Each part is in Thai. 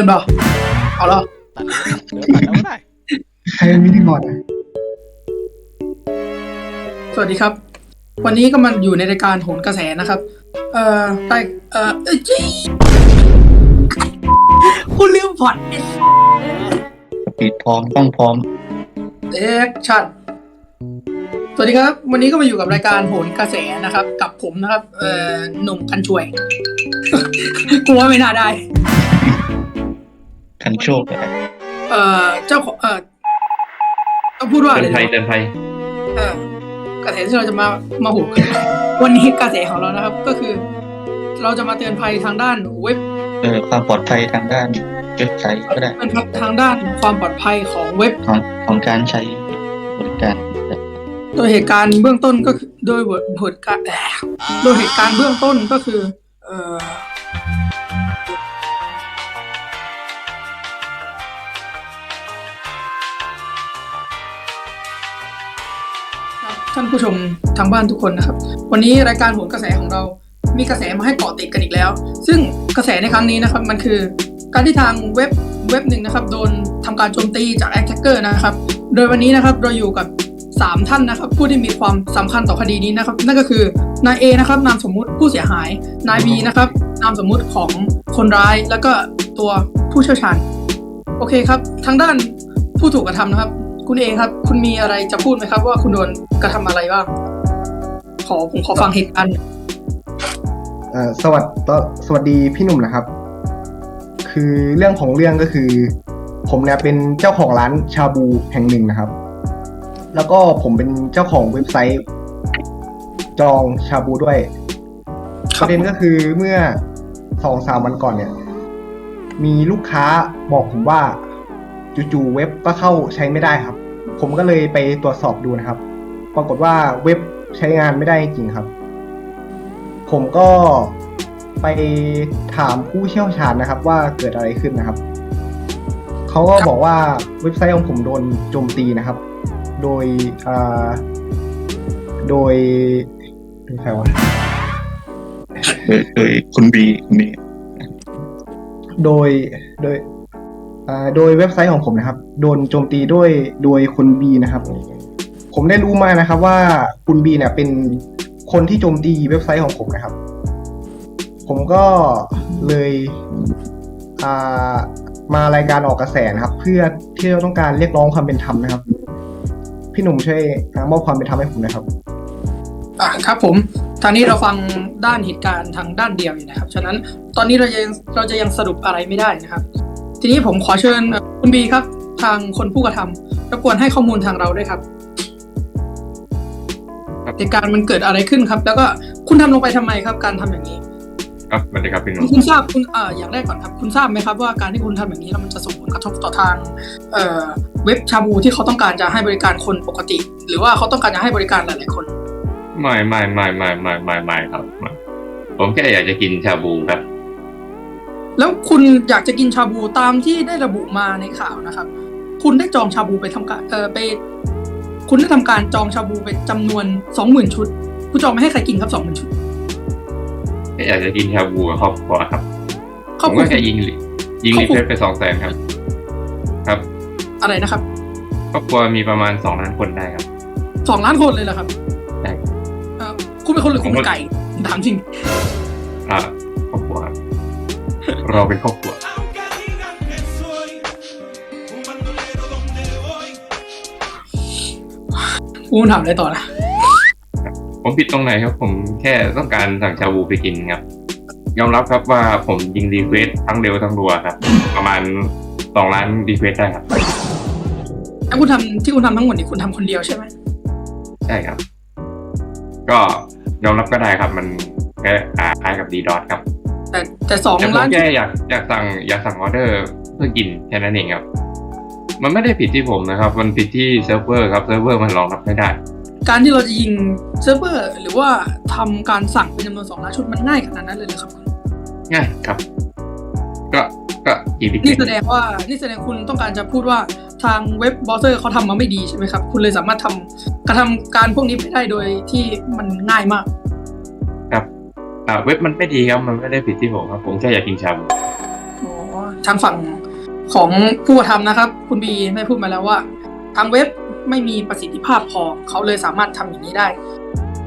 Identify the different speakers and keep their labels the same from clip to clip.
Speaker 1: ล่นเปล่าเอาล้ว
Speaker 2: ตัดเลยตัดแล้วก็ได้
Speaker 3: ใครเป็นพิธีกรอะ
Speaker 1: สวัสดีครับ วันนี้ก็มาอยู่ในรายการโหนกระแสนะครับ เอ่อรายเอ่อเอ้ยจี้คุณลืมพอด
Speaker 4: ปิดพร้อมต้องพร้อม
Speaker 1: เอ็กชั่นสวัสดีครับ วันนี้ก็มาอยู่กับรายการโหนกระแสนะครับ กับผมนะครับ เอ่อหนุ่มกันช่วย กลัวไม่น่าได้
Speaker 4: กันโชคนะครับ
Speaker 1: เอ่อเจ้าของเอ่อต้องพูดว่าอะไร
Speaker 4: เตือนภัย
Speaker 1: นะ
Speaker 4: เตือนภัย
Speaker 1: เออกระแสที่เราจะมามาหูกันวันนี้กระแสของเรานะครับ ก็คือ เราจะมาเตือนภัยทางด้านเว็บ
Speaker 4: เออความปลอดภัยทางด้านเว็บไซต์ก็ได้
Speaker 1: เตือนภัยทางด้านความปลอดภัยของเว็บ
Speaker 4: ของของการใช้บริการ
Speaker 1: โดยเหตุการณ์เบื้องต้นก็คือโดยเหตุการณ์แอะโดยเหตุการณ์เบื้องต้นก็คือ เอ่อ ท่านผู้ชมทางบ้านทุกคนนะครับ วันนี้รายการโหนกระแสของเรา มีกระแสมาให้เกาะติดกันอีกแล้ว ซึ่งกระแสในครั้งนี้นะครับมันคือ การที่ทางเว็บเว็บหนึ่งนะครับโดนทำการโจมตีจากแอคแท็กเกอร์นะครับ โดยวันนี้นะครับเราอยู่กับ 3 ท่านนะครับ ผู้ที่มีความสำคัญต่อคดีนี้นะครับ นั่นก็คือนายเอนะครับนามสมมุติผู้เสียหายนายบีนะครับนามสมมุติของคนร้ายแล้วก็ตัวผู้เชี่ยวชาญ โอเคครับทางด้านผู้ถูกกระทำนะครับ คุณเองครับ คุณมีอะไรจะพูดไหมครับ ว่าคุณโดนกระทำอะไรบ้างขอผมขอฟังเหตุการณ์
Speaker 3: เอ่อสวัสดีสวัสดีพี่หนุ่มนะครับ คือเรื่องของเรื่องก็คือ ผมเนี่ยเป็นเจ้าของร้านชาบูแห่งหนึ่งนะครับ แล้วก็ผมเป็นเจ้าของเว็บไซต์ จองชาบูด้วยป
Speaker 1: รับ
Speaker 3: ระเด็นก็คือเมื่อสองสามวันก่อนเนี่ย มีลูกค้าบอกผมว่าจู่ๆเว็บก็เข้าใช้ไม่ได้ครับ ผมก็เลยไปตรวจสอบดูนะครับ ปรากฏว่าเว็บใช้งานไม่ได้จริงๆครับ ผมก็ไปถามผู้เชี่ยวชาญนะครับ ว่าเกิดอะไรขึ้นนะครับ เขาก็บอกว่าเว็บไซต์ของผมโดนโจมตีนะครับ โดยอ่าโดยโดยใครวะ
Speaker 4: โดยโดยคุณบีคุณบี
Speaker 3: โดยโดยอ่า โดยเว็บไซต์ของผมนะครับ โดนโจมตีด้วยโดยคุณบีนะครับ ผมได้รู้มานะครับว่าคุณบีเนี่ยเป็นคนที่โจมตีเว็บไซต์ของผมนะครับ ผมก็เลยามารายการออกกระแสนะครับ เพื่อที่เราต้องการเรียกร้องความเป็นธรรมนะครับ พี่หนุ่มช่วยมอบความเป็นธรรมให้ผมนะครับ
Speaker 1: อะครับผมทางนี้เราฟังด้านเหตุการณ์ทางด้านเดียวอยู่นะครับ ฉะนั้นตอนนี้เราจะยังเราจะยังสรุปอะไรไม่ได้นะครับ ทีนี้ผมขอเชิญเอ่อคุณบีครับ ทางคนผู้กระทำรบกวนให้ข้อมูลทางเราด้วยครับ
Speaker 5: ครับ
Speaker 1: เหตุการณ์มันเกิดอะไรขึ้นครับ แล้วก็คุณทำลงไปทำไมครับ การทำอย่างนี้
Speaker 5: ครับสวัสดีครับพี่หนุ่ม
Speaker 1: คุณทราบคุณเอ่ออย่างแรกก่อนครับ คุณทราบไหมครับว่าการที่คุณทำอย่างนี้แล้วมันจะส่งผลกระทบต่อทางเอ่อเว็บชาบูที่เขาต้องการจะให้บริการคนปกติ หรือว่าเขาต้องการจะให้บริการหลายๆคน
Speaker 5: ไม่ไม่ไม่ไม่ไม่ไม่ไม่ครับไม่ผมแค่อยากจะกินชาบูครับ
Speaker 1: แล้วคุณอยากจะกินชาบูตามที่ได้ระบุมาในข่าวนะครับ คุณได้จองชาบูไปทำการเออไป คุณได้ทำการจองชาบูไปจำนวนสองหมื่นชุด คุณจองไม่ให้ใครกินครับสองหมื่นชุด
Speaker 5: แค่อยากจะกินชาบูกับครอบครัวครับ
Speaker 1: ค
Speaker 5: ผ
Speaker 1: รอบ
Speaker 5: ม
Speaker 1: ครัว
Speaker 5: ก็แค่ยิงลิยิงรีเฟรชไปสองแสนครับ ครับ
Speaker 1: อะไรนะครับ
Speaker 5: ครอบครัวมีประมาณสองล้านคนได้ครับ
Speaker 1: สองล้านคนเลยเหรอครับ
Speaker 5: ใช่
Speaker 1: เออคุณเป็นคนหรือคุณเป็นไก่ถามจริง
Speaker 5: อ่า เราเป็นครอบครัว
Speaker 6: Aunque digan que soy un bandolero donde voy.
Speaker 1: คุณถามอะไรต่อนะ
Speaker 5: ผมผิดตรงไหนครับ ผมแค่ต้องการสั่งชาบูไปกินครับ ยอมรับครับว่าผมยิงรีเควสทั้งเร็วทั้งรัวครับ ประมาณสองล้านรีเควสได้ครับ
Speaker 1: แล้วคุณทำที่คุณทำทั้งหมดนี่คุณทำคนเดียวใช่ไหม
Speaker 5: ใช่ครับ ก็ยอมรับก็ได้ครับ มันแค่อ่าคล้ายกับดีดอทครับ
Speaker 1: แต่แต่สอง
Speaker 5: แต่ผม
Speaker 1: ล้าน
Speaker 5: แค่อยากอยากสั่งอยากสั่งออเดอร์เพื่อกินแค่นั้นเองครับ มันไม่ได้ผิดที่ผมนะครับ มันผิดที่เซิร์ฟเวอร์ครับเซิร์ฟเวอร์มันรองรับไม่ได้
Speaker 1: การที่เราจะยิงเซิร์ฟเวอร์ หรือว่าทำการสั่งเป็นจำนวนสองล้านชุดมันง่ายขนาดนั้นเลยเหรอครับคุณ
Speaker 5: ง่ายครับ ก็ก็อีพิ
Speaker 1: นี่แสดงว่านี่แสดงคุณต้องการจะพูดว่าทางเว็บเบราว์เซอร์เขาทำมาไม่ดีใช่ไหมครับ คุณเลยสามารถทำกระทำการพวกนี้ไปได้โดยที่มันง่ายมาก
Speaker 5: ครับ อ่าเว็บมันไม่ดีครับมันไม่ได้ผิดที่ผมครับผมแค่อยากกินชาบู
Speaker 1: อ๋อทางฝั่งของผู้กระทำนะครับ คุณบีได้พูดมาแล้วว่า ทางเว็บไม่มีประสิทธิภาพพอเขาเลยสามารถทำอย่างนี้ได้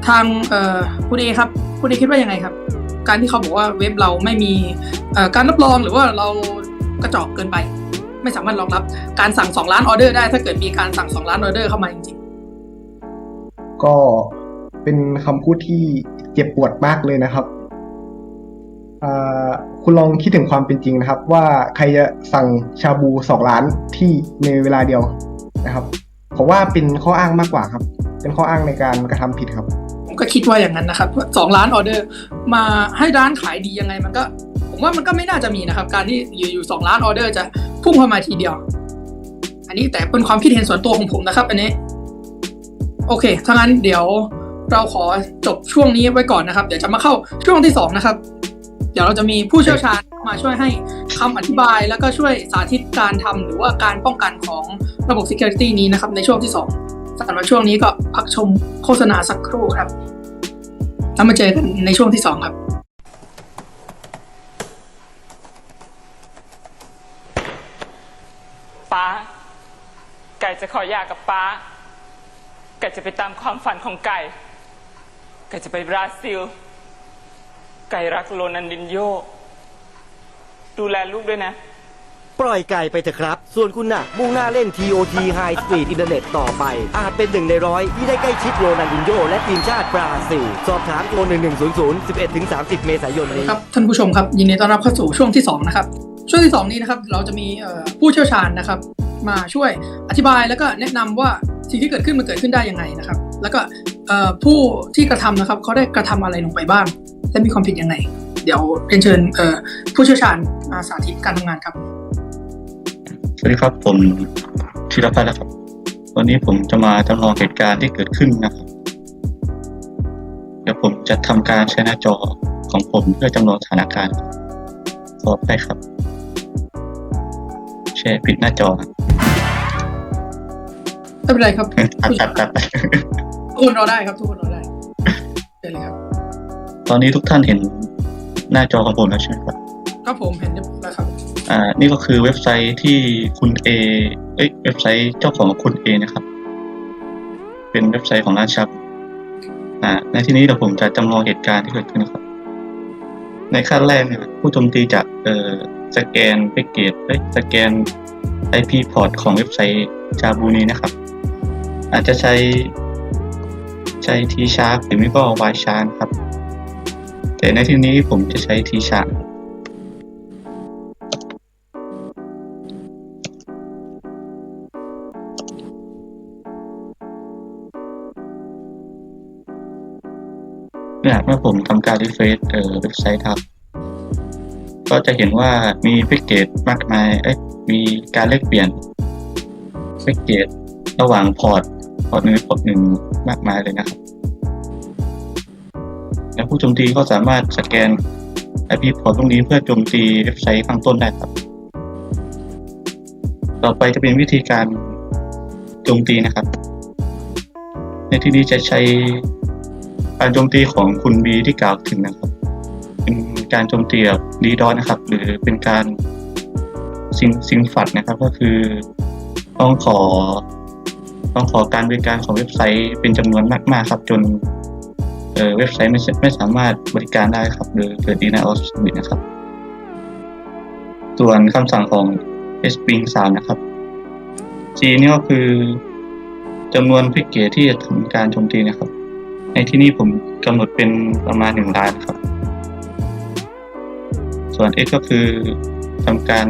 Speaker 1: ทางเอ่อคุณเอครับคุณเอคิดว่ายังไงครับ การที่เขาบอกว่าเว็บเราไม่มีเอ่อการรับรองหรือว่าเรากระจอกเกินไป ไม่สามารถรองรับการสั่งสองล้านออเดอร์ได้ ถ้าเกิดมีการสั่งสองล้านออเดอร์เข้ามาจริง
Speaker 3: ก็เป็นคำพูดที่ เจ็บปวดมากเลยนะครับคุณลองคิดถึงความเป็นจริงนะครับ ว่าใครจะสั่งชาบูสองล้านที่ในเวลาเดียวนะครับผมว่าเป็นข้ออ้างมากกว่าครับ เป็นข้ออ้างในการกระทำผิดครับ
Speaker 1: ผมก็คิดว่าอย่างนั้นนะครับสองล้านออเดอร์มาให้ร้านขายดียังไงมันก็ ผมว่ามันก็ไม่น่าจะมีนะครับ การที่อยู่อยู่สองล้านออเดอร์จะพุ่งเข้ามาทีเดียว อันนี้แต่เป็นความคิดเห็นส่วนตัวของผมนะครับ อันนี้ โอเคถ้างั้นเดี๋ยว เราขอจบช่วงนี้ไว้ก่อนนะครับ เดี๋ยวจะมาเข้าช่วงที่สองนะครับเดี๋ยวเราจะมีผู้เชี่ยวชาญมาช่วยให้คำอธิบายแล้วก็ช่วยสาธิตการทำหรือว่าการป้องกันของระบบ Security นี้นะครับ ในช่วงที่สองสำหรับช่วงนี้ก็พักชมโฆษณาสักครู่ครับ แล้วมาเจอกันในช่วงที่สองครับ
Speaker 7: ป้าไก่จะขอหย่ากับป้าไก่จะไปตามความฝันของไก่ ก่จะไปบราซิล ไก่รักโรนันดินโย ดูแลลูกด้วยนะ
Speaker 8: ปล่อยไก่ไปเถอะครับ ส่วนคุณน่ะ มุ่งหน้าเล่น TOT High Speed Internet ต่อไป อาจเป็นหนึ่งในร้อยที่ได้ใกล้ชิดโรนันดินโยและทีมชาติบราซิล สอบถามโทร1100 11-30 เมษายนนี้
Speaker 1: ครับท่านผู้ชมครับ ยินดีต้อนรับเข้าสู่ช่วงที่สองนะครับ ช่วงที่สองนี้นะครับ เราจะมีเอ่อผู้เชี่ยวชาญนะครับ มาช่วยอธิบายแล้วก็แนะนำว่าสิ่งที่เกิดขึ้นมันเกิดขึ้นได้ยังไงนะครับ แล้วก็เอ่อ ผู้ที่กระทำนะครับเขาได้กระทำอะไรลงไปบ้าง และมีความผิดยังไง เดี๋ยวเรียนเชิญเอ่อผู้เชี่ยวชาญมาสาธิตการทำงานครับ
Speaker 4: สวัสดีครับผมธีรพัฒน์นะครับ วันนี้ผมจะมาจำลองเหตุการณ์ที่เกิดขึ้นนะครับเดี๋ยวผมจะทำการใช้หน้าจอของผมเพื่อจำลองสถานการณ์ขอไปครับ แชร์ปิดหน้าจอครับ
Speaker 1: ไม่เป็นไรครับ
Speaker 4: ตัดตัดตัดไป
Speaker 1: ทุกคนรอได้ครับ ทุกคนรอได้เชิญเลยครับ
Speaker 4: ตอนนี้ทุกท่านเห็นหน้าจอของผมแล้วใช่ไหมครับ
Speaker 1: ครับผมเห็นเรียบร้อยแล้วครับ
Speaker 4: อ่า นี่ก็คือเว็บไซต์ที่คุณเอเอ้ย เว็บไซต์เจ้าของคุณเอนะครับ เป็นเว็บไซต์ของร้านชับ อ่า ในที่นี้เดี๋ยวผมจะจำลองเหตุการณ์ที่เกิดขึ้นนะครับ ในขั้นแรกเนี่ยผู้โจมตีจะเอ่อสแกนแพ็กเกจเอ้ยสแกน IP port ของเว็บไซต์จาบูนี้นะครับ อาจจะใช้ ใช้ T Sharp หรือไม่ก็ Y Sharp ครับ แต่ในที่นี้ผมจะใช้ T Sharp เนี่ยเมื่อผมทำการรีเฟรชเอ่อเว็บไซต์ครับ ก็จะเห็นว่ามีแพ็กเกจมากมายเอ้ยมีการแลกเปลี่ยนแพ็กเกจระหว่างพอร์ต พอร์ตหนึ่งพอร์ตหนึ่งมากมายเลยนะครับ แล้วผู้โจมตีก็สามารถสแกน IP พอร์ตตรงนี้เพื่อโจมตีเว็บไซต์ข้างต้นได้ครับ ต่อไปจะเป็นวิธีการโจมตีนะครับ ในที่นี้จะใช้การโจมตีของคุณบีที่กล่าวถึงนะครับ เป็นการโจมตีแบบรีดอนนะครับ หรือเป็นการซิงซิงฝัดนะครับ ก็คือต้องขอ ต้องขอการบริการของเว็บไซต์เป็นจำนวนมาก ๆ ครับจนเเว็บไซต์ไม่สไม่สามารถบริการได้ครับหรือเกิด denial of service นะครับ ส่วนคำสั่งของ s p r i n g 3นะครับ G นี่ก็คือจำนวนแพ็กเกจที่จะทำการโจมตีนะครับ ในที่นี้ผมกำหนดเป็นประมาณหนึ่งล้านครับ ส่วน X ก็คือทำการ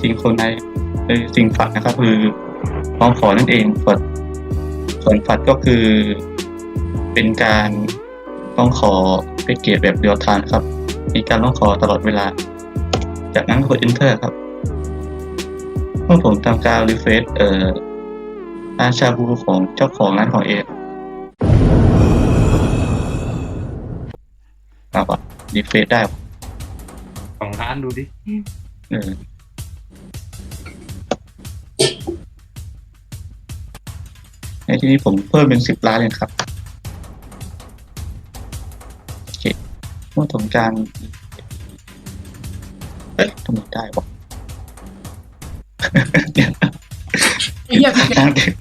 Speaker 4: ซิงโครไนหรือซิงฝัดนะครับ คือ ร้องขอนั่นเองฝัดส่วนฝัดก็คือเป็นการร้องขอแพ็กเกจแบบเดียวทานครับ มีการร้องขอตลอดเวลา จากนั้นกด enter ครับ เมื่อผมทำการรีเฟรชเอ่อร้านชาบูของเจ้าของร้านของเอครับอะรีเฟรชได้
Speaker 5: สองล้านดูดิ
Speaker 4: เออ ในที่นี้ผมเพิ่มเป็นสิบล้านเลยครับโอเคเมื่อทำการเอ๊ะทำไมได้วะ
Speaker 1: ไอ้เหี้ย
Speaker 4: ทางเด็ก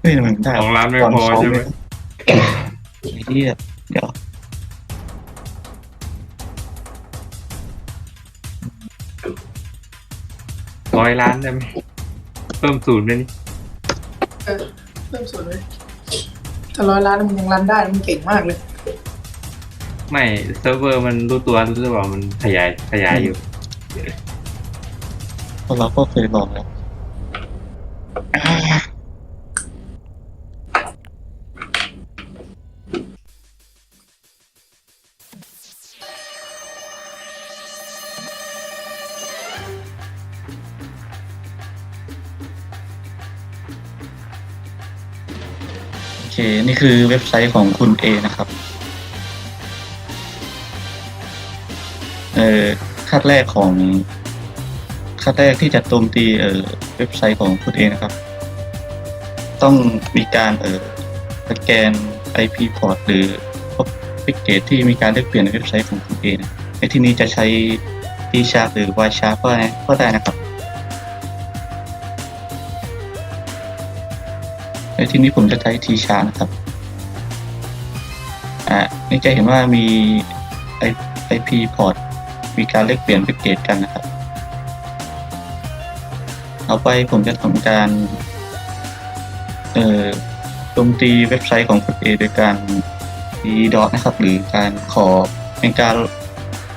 Speaker 4: เฮ้ยมันได้
Speaker 5: สองล้านไม่พอใช่ไหม
Speaker 4: ไอ้เหี้ยเดี๋ยว
Speaker 5: ร้อยล้านได้ไหมเพิ่มศูนย์ไปนี่
Speaker 1: เออเพิ่มส่วนเลยถ้าร้อยล้านมันยังรันได้มันเก่งมากเลย
Speaker 5: ไม่เซิร์ฟเวอร์มันรู้ตัวรู้ตัวว่ามันขยายขยายอยู่
Speaker 4: เพราะเราก็เคยลองแล้ว เค นี่คือเว็บไซต์ของคุณเอนะครับ เอ่อขั้นแรกของขั้นแรกที่จะโจมตีเอ่อเว็บไซต์ของคุณเอนะครับ ต้องมีการเอ่อสแกน IP port หรือพบพิกเกตที่มีการเลือกเปลี่ยนในเว็บไซต์ของคุณเอนะในที่นี้จะใช้ T sharp หรือ Y sharp ก็ได้นะครับ ที่นี้ผมจะใช้ T sharp นะครับ อ่านี่จะเห็นว่ามี IP port มีการเลขเปลี่ยนพิกเกตกันนะครับ เอาไปผมจะทำการเอ่อโจมตีเว็บไซต์ของคุณเอโดยการดีดอทนะครับ หรือการขอเป็นการ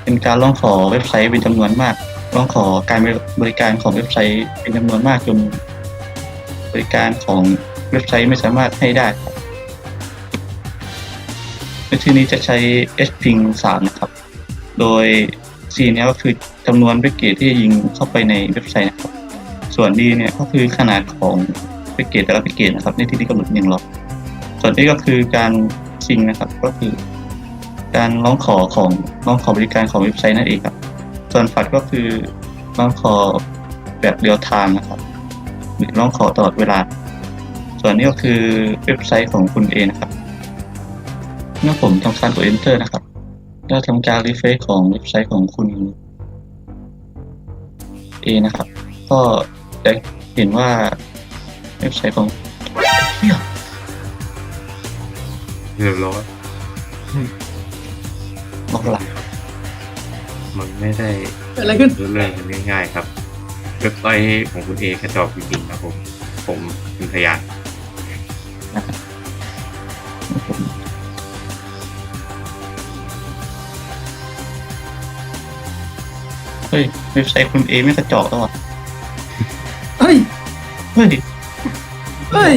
Speaker 4: เป็นการร้องขอเว็บไซต์เป็นจำนวนมากร้องขอการบริการของเว็บไซต์เป็นจำนวนมากจนบริการของ เว็บไซต์ไม่สามารถให้ได้ครับในที่นี้จะใช้ s p i n 3นะครับ โดย C เนี่ยก็คือจำนวนแพ็กเกจที่ยิงเข้าไปในเว็บไซต์นะครับ ส่วน D เนี่ยก็คือขนาดของแพ็กเกจแต่ละแพ็กเกจนะครับ ในที่นี้กำหนดหนึ่งหรอกส่วน A ก็คือการซิงนะครับ ก็คือ การร้องขอของร้องขอบริการของเว็บไซต์นั่นเองครับ ส่วนฝัดก็คือร้องขอแบบเรียลไทม์นะครับหรือร้องขอตลอดเวลา ส่วนนี้ก็คือเว็บไซต์ของคุณเองนะครับ เมื่อผมทำการกด enter นะครับเราทำการรีเฟรชของเว็บไซต์ของคุณเอนะครับ ก็จะเห็นว่าเว็บไซต์ของเหี้ย
Speaker 5: เรียบร้อย
Speaker 4: บอกหลัง
Speaker 5: มันไม่ได้
Speaker 1: เกิดอะไรขึ้น
Speaker 5: เรื่องกันง่ายๆครับ เว็บไซต์ของคุณเอ กระจอกจริงๆนะผม ผมเป็นพยาน
Speaker 4: เฮ้ยเว็บไซต์คุณเอไม่กระจอกแล้วอะ
Speaker 1: เฮ้ย
Speaker 4: เฮ้ยดิ
Speaker 1: เฮ้ย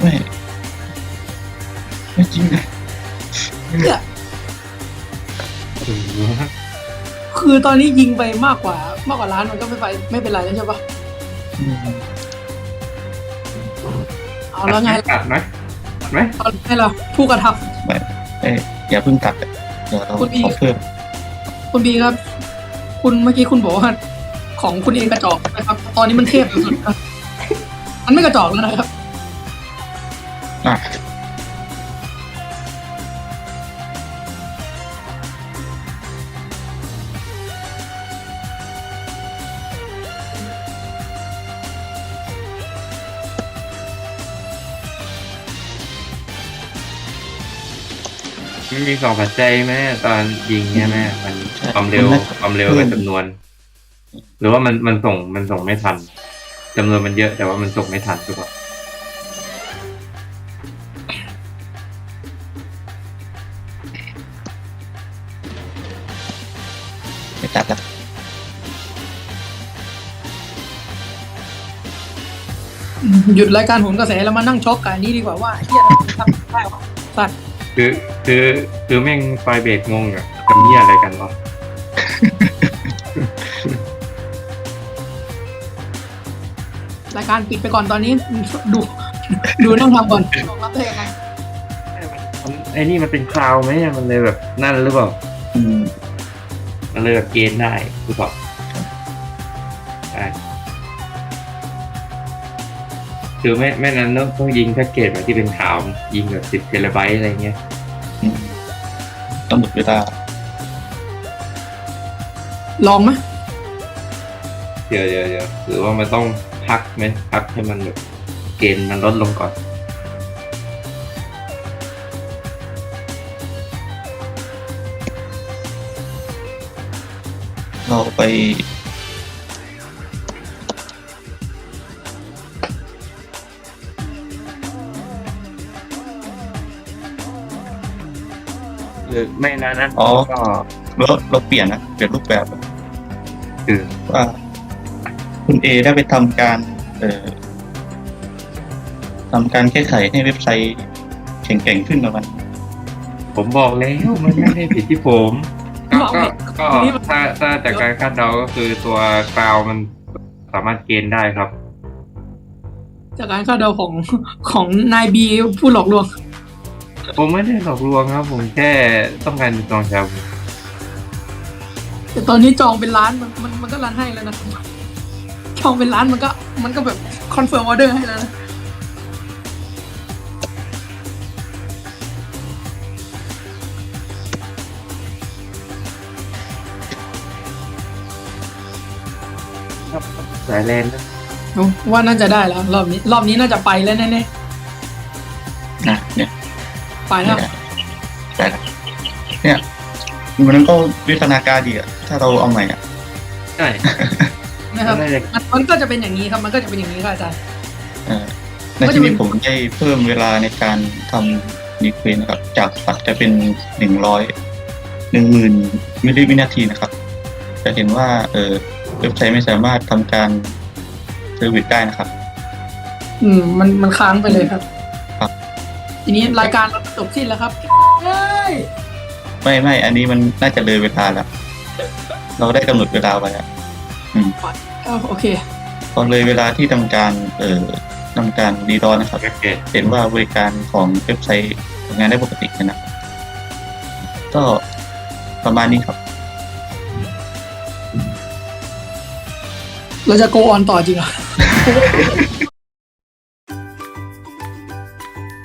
Speaker 4: ไม่ไม่จริงนะ
Speaker 1: เนี่ยคือตอนนี้ยิงไปมากกว่ามากกว่าล้านมันก็ไม่ไปไม่เป็นไรแล้วใช่ปะ
Speaker 4: อืม
Speaker 1: เอาแล้วไง
Speaker 5: ตัดไหมตัดไหม
Speaker 1: เอาไงล่ะผู้กระท
Speaker 4: ไม่เอ้ยอย่าเพิ่งตัดอะเดี๋ยวเรา
Speaker 1: คุณอี
Speaker 4: ขอเพิ่มำ
Speaker 1: คุณบีครับ คุณเมื่อกี้คุณบอกว่าของคุณเองกระจอกนะครับ ตอนนี้มันเทพสุดๆครับ มันไม่กระจอกแล้วนะครับ
Speaker 5: มันมีสองปัจจัยไหมตอนยิงเนี่ยแม่มันความเร็วความเร็วกับจำนวน หรือว่ามันมันส่งมันส่งไม่ทันจำนวนมันเยอะแต่ว่ามันส่งไม่ทันหรือเปล่า
Speaker 4: ไม่ตัดละ
Speaker 1: หยุดรายการโหนกระแสแล้วมานั่งช็อกกับอันนี้ดีกว่าว่าเฮียทำได้วะสัตว์
Speaker 5: คือคือคือแม่งไฟเบรกงงอะทำเหี้ยอะไรกันวะ
Speaker 1: รายการปิดไปก่อนตอนนี้ ดู ดูนั่งทำก่อนรับได้ยังไง
Speaker 5: มันไอ้นี่มันเป็นคลาวด์ไหมมันเลยแบบนั่นหรือเปล่า
Speaker 4: อืม
Speaker 5: มันเลยแบบเกณฑ์ได้หรือเปล่า คือไม่ไม่นั้นต้องต้องยิงแพ็กเกจแบบที่เป็นขาวยิงแบบสิบเทราไบต์อะไรเงี้ย
Speaker 4: อืมต้องหมดเวลา
Speaker 1: ลองไหม
Speaker 5: เดี๋ยวเดี๋ยวเดี๋ยวหรือว่ามันต้องพักไหมพักให้มันแบบเกณฑ์มันลดลงก่อน
Speaker 4: เราไป
Speaker 5: หรือไม่นะนะ
Speaker 4: อ๋อ
Speaker 5: ก็
Speaker 4: เราเราเปลี่ยนนะเปลี่ยนรูปแบบ
Speaker 5: คือ
Speaker 4: ว่าคุณเอได้ไปทำการ เอ่อทำการแก้ไขให้เว็บไซต์แข็งแกร่งขึ้นประมาณ
Speaker 5: ผมบอกแล้วมันไม่ได้ผิดที่ผมก็ก็ก็ถ้าถ้าจากการคาดเดาก็คือตัวกราวมันสามารถเกณฑ์ได้ครับ
Speaker 1: จากการคาดเดาของของนายบีผู้หลอกลวง
Speaker 5: ผมไม่ได้หลอกลวงครับ ผมแค่ต้องการจองชาบู
Speaker 1: แต่ตอนนี้จองเป็นล้านมันมันมันก็รันให้แล้วนะจองเป็นล้านมันก็มันก็แบบคอนเฟิร์มออเดอร์ให้แล้วนะ
Speaker 5: สายแลนด์
Speaker 1: โอ้ว่าน่าจะได้แล้ว รอบนี้ รอบนี้น่าจะไปแล้วแน่
Speaker 4: นะเนี่ย
Speaker 1: ๆ ไปแล้ว
Speaker 4: แต่เนี่ยมันก็วิทนาการดีอะถ้าเราเอาใหม่อะ
Speaker 5: ใช่
Speaker 1: นะครับ
Speaker 5: น่าจะ
Speaker 1: มันมันก็จะเป็นอย่างนี้ครับมันก็จะเป็นอย่างนี้ครับอาจารย์
Speaker 4: เอ่อในที่นี้ผมได้เพิ่มเวลาในการทำรีเควสนะครับ จากปัดจะเป็นหนึ่งร้อยหนึ่งหมื่นมิลลิวินาทีนะครับ จะเห็นว่าเออเว็บไซต์ไม่สามารถทำการเซอร์วิสได้นะครับ
Speaker 1: อืม มันมันค้างไปเลยครับ
Speaker 4: ครับ
Speaker 1: ทีนี้รายการเราจบสิ้นแล้วครับเฮ้ย
Speaker 4: ไม่ไม่อันนี้มันน่าจะเลยเวลาแล้ว เราได้กำหนดเวลาไว้แล้ว
Speaker 1: เอ้าโอเค
Speaker 4: พอเลยเวลาที่ทำการเอ่อทำการรีดอนนะครับ
Speaker 5: โอเค
Speaker 4: เห็นว่าบริการของเว็บไซต์ทำงานได้ปกตินะครับก็ประมาณนี้ครับ
Speaker 1: เราจะโกออนต่อจริงเหรอ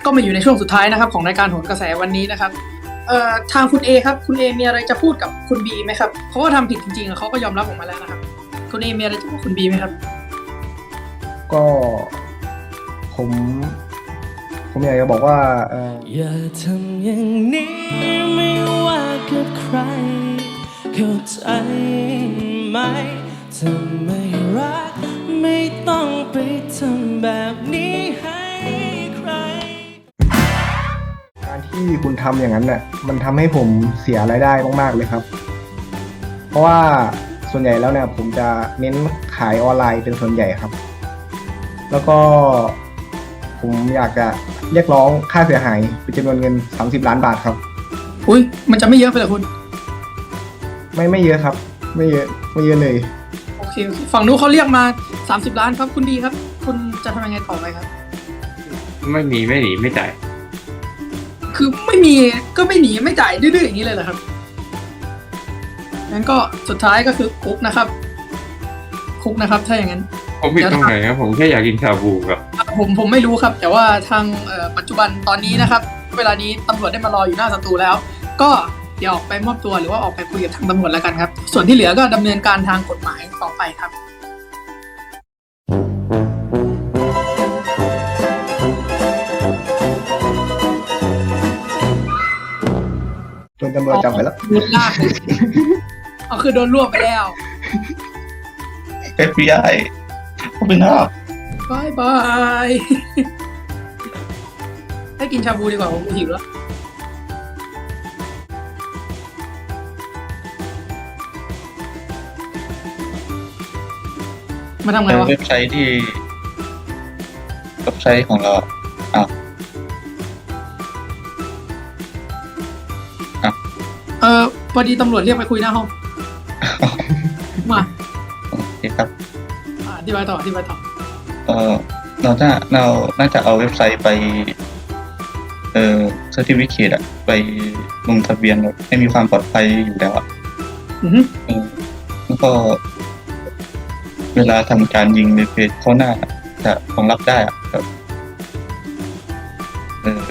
Speaker 1: ก็มาอยู่ในช่วงสุดท้ายนะครับของรายการโหนกระแสวันนี้นะครับเอ่อทางคุณเอครับคุณเอมีอะไรจะพูดกับคุณบีไหมครับเขาก็ทำผิดจริงๆอะเขาก็ยอมรับออกมาแล้วนะครับ คุณเอมีอะไรจะบอกคุณบีไหมครับ
Speaker 3: ก็ผมผมอยากจะบอกว่าเออ
Speaker 6: อย่าทำอย่างนี้ไม่ว่ากับใคร เข้าใจไหมถ้าไม่รัก ไม่ต้องไปทำแบบนี้ให้
Speaker 3: ที่คุณทำอย่างนั้นน่ะ มันทำให้ผมเสียรายได้มากๆเลยครับ เพราะว่าส่วนใหญ่แล้วเนี่ยผมจะเน้นขายออนไลน์เป็นส่วนใหญ่ครับ แล้วก็ผมอยากจะเรียกร้องค่าเสียหายเป็นจำนวนเงิน 30 ล้านบาทครับ
Speaker 1: อุ้ยมันจะไม่เยอะไปเหรอคุณ
Speaker 3: ไม่ไม่เยอะครับ ไม่เยอะไม่เยอะเลย
Speaker 1: โอเคโอเคฝั่งนู้นเขาเรียกมา 30 ล้านครับ คุณบีครับ คุณจะทำยังไงต่อไปครับ
Speaker 5: ไม่มีไม่หนีไม่จ่าย
Speaker 1: คือไม่มีก็ไม่หนีไม่จ่ายดื้อๆอย่างนี้เลยเหรอครับงั้นก็สุดท้ายก็คือคุกนะครับ คุกนะครับถ้าอย่างนั้น
Speaker 5: ผมผิดตรงไหนครับผมแค่อยากกินชาบูครับ
Speaker 1: ผมผมไม่รู้ครับ แต่ว่าทางเอ่อปัจจุบันตอนนี้นะครับ เวลานี้ตำรวจได้มารออยู่หน้าสตูแล้ว ก็เดี๋ยวออกไปมอบตัวหรือว่าออกไปคุยกับทางตำรวจแล้วกันครับ ส่วนที่เหลือก็ดำเนินการทางกฎหมายต่อไปครับ
Speaker 3: โดนตำรวจจับไปแล้ว
Speaker 1: โดนลากเลยเอาคือโดนรวบไปแล้ว
Speaker 4: FBI ผมเป็นหน้า
Speaker 1: บายบายให้กินชาบูดีกว่าผมหิวแล้ว มาทำไงวะ
Speaker 4: เว็บไซต์ที่เว็บไซต์ของเรา อะ
Speaker 1: เออพอดีตำรวจเรียกไปคุยหน้าห้อง มา
Speaker 4: โอเคครับ
Speaker 1: อะอธิบายต่ออธิบายต่อ
Speaker 4: เออเราจะเราน่าจะเอาเว็บไซต์ไป เอ่อ certificate อะไปลงทะเบียนให้มีความปลอดภัยอยู่แล้วอะ
Speaker 1: อือฮึ
Speaker 4: เออแล้วก็ เวลาทำการยิงในเพจเขาหน้าจะรองรับได้อะแบบเออ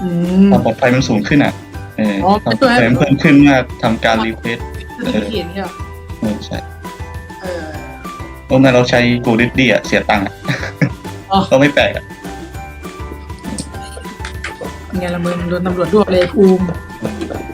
Speaker 1: อืม
Speaker 4: ความปลอดภัยมันสูงขึ้นอะ เออ
Speaker 1: อ๋อ
Speaker 4: ความปลอดภัยมันเพิ่มขึ้นเมื่อทำการรีเควส
Speaker 1: จะได้เขียนเนี่ยเหรอ
Speaker 4: ออใช่
Speaker 1: เออ
Speaker 4: เพราะงั้นเราใช้กูดิดดี้อะเสียตังค์อะ
Speaker 1: อ๋อ
Speaker 4: ก็ไม่แปลกอะ
Speaker 1: เป็นไงละมึงโดนตำรวจรวบเลยภูมิ
Speaker 4: เออ